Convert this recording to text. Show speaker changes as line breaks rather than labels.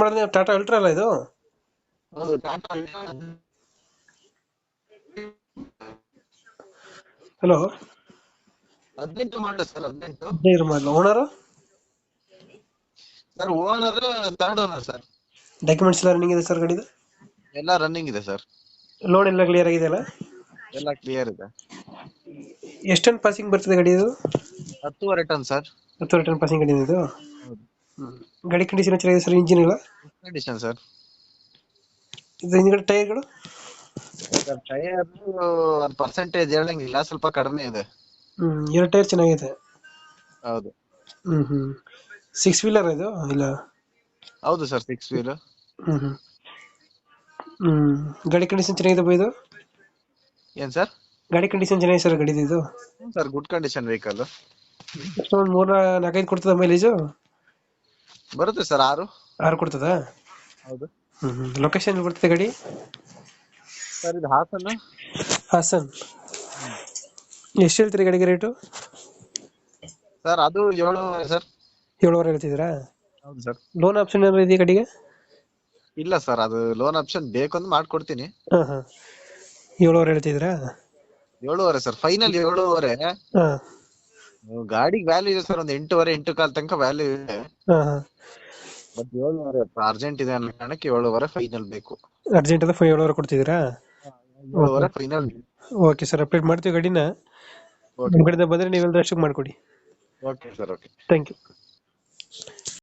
ಮಾಡಿದ್ರೆ ಟಾಟಾ ಅಲ್ಟ್ರಾ ಅಲ್ಲ ಇದು?
ಹೌದು ಟಾಟಾ
ಹಲೋ
ಹದಿನೆಂಟು ಮಾಡಲ ಸರ್ ಹದಿನೆಂಟು.
ಹದಿನೈದು ಮಾಡಲ. Owner
sir owner third owner sir.
Documents ಎಲ್ಲ ರನ್ನಿಂಗ್ ಇದೆ ಸರ್ ಗಾಡಿದು?
ಎಲ್ಲ ರನ್ನಿಂಗ್ ಇದೆ ಸರ್.
ಲೋನ್ ಎಲ್ಲ ಕ್ಲಿಯರ್ ಆಗಿದೆಯಲ್ಲ
ಎಲ್ಲ ಕ್ಲಿಯರ್ ಇದೆ.
ಎಷ್ಟು ಟನ್ ಪಾಸಿಂಗ್ ಬರ್ತದೆ ಗಾಡಿ ಇದು
ಹತ್ತುವರೆ ಟನ್ ಸರ್.
ಹತ್ತುವರೆ ಟನ್ ಪಾಸಿಂಗ್ ಗಾಡಿ ಇದು? ಗಾಡಿ ಕಂಡೀಷನ್ ಚೆನ್ನಾಗಿದೆ ಸರ್ ಇಂಜಿನ್ ಎಲ್ಲ?
ಕಂಡೀಷನ್ ಸರ್
ಇದು ಹಿಂದ್ಗಡೆ ಟೈರ್ಗಳು
ಸರ್ ಟೈರ್ ಒಂದು ಪರ್ಸೆಂಟೇಜ್ ಹೇಳಂಗಿಲ್ಲ ಸ್ವಲ್ಪ ಕಡಿಮೆ ಇದೆ.
ಹ್ಮ್ ಎರಡು ಟೈರ್ ಚೆನ್ನಾಗಿದೆ.
ಹೌದು.
ಹ್ಮ್ ಹ್ಮ್. ಸಿಕ್ಸ್ ವೀಲರ್ ಇದು ಇಲ್ಲ?
ಹೌದು ಸರ್ ಸಿಕ್ಸ್ ವೀಲರ್
ಹ್ಮ್ ಹ್ಮ್. ಹ್ಮ್ ಗಾಡಿ ಕಂಡೀಷನ್ ಚೆನ್ನಾಗಿದೆ ಬಾ ಇದು?
ಏನ್ ಸರ್
ಗಾಡಿ ಕಂಡೀಷನ್ ಚೆನ್ನಾಗಿದೆ ಸರ್ ಗಾಡಿದು ಇದು?
ಸರ್ ಗುಡ್ ಕಂಡೀಷನ್ ವೆಹಿಕಲ್
ಒಂದು ಮೂರ ನಾಲ್ಕೈದು ಕೊಡ್ತದ ಮೈಲೇಜು
ಬರುತ್ತೆ ಸರ್ ಆರು.
ಆರು ಕೊಡ್ತದ?
ಹೌದು.
ಹ್ಮ್ ಲೊಕೇಶನ್ ಬರ್ತದೆ ಗಡಿ?
ಸರ್ ಇದು ಹಾಸನ್?
ಹಾಸನ್. ಎಷ್ಟು ಹೇಳ್ತೀರಿ ಗಡಿಗೆ ರೇಟು
ಸರ್ ಅದು ಏಳುವರೆ ಸರ್.
ಏಳುವರೆ ಹೇಳ್ತಿದ್ದೀರಾ?
ಹೌದು ಸರ್.
ಲೋನ್ ಆಪ್ಷನ್ ಏನಾದ್ರು ಇದೆಯಾ ಗಾಡಿಗೆ?
ಇಲ್ಲ ಸರ್ ಅದು ಲೋನ್ ಆಪ್ಷನ್ ಬೇಕಂದ್ರೆ ಮಾಡ್ಕೊಡ್ತೀನಿ.
ಹಾಂ ಹಾಂ. ಏಳುವರೆ ಹೇಳ್ತಿದ್ದೀರಾ?
ಏಳುವರೆ ಸರ್ ಫೈನಲ್ ಏಳುವರೆ.
ಹಾಂ.
ಗಾಡಿಗೆ ವ್ಯಾಲ್ಯೂ ಇದೆ ಸರ್ ಒಂದ್ ಎಂಟೂವರೆ ಎಂಟು ಕಾಲ್ ತನಕ ವ್ಯಾಲ್ಯೂ ಇದೆ.
ಹಾಂ ಹಾಂ.
ಬಟ್ ಏಳುವರೆ ಅರ್ಜೆಂಟ್ ಇದೆ ಅನ್ನೋ ಕಾರಣಕ್ಕೆ ಏಳುವರೆ ಫೈನಲ್ ಬೇಕು.
ಅರ್ಜೆಂಟ್ ಅದ ಫೈ ಏಳುವರೆ ಕೊಡ್ತಿದ್ದೀರಾ?
ಏಳುವರೆ ಫೈನಲ್
ಓಕೆ ಸರ್ ಅಪ್ಡೇಟ್ ಮಾಡ್ತೀವಿ ಗಾಡಿನ. ನಿಮ್ಮ ಕಡೆಯಿಂದ ಬಂದ್ರೆ ನೀವೆಲ್ಲರೂ ಅಷ್ಟಕ್ಕೆ ಮಾಡ್ಕೊಡಿ.
Okay sir okay
thank you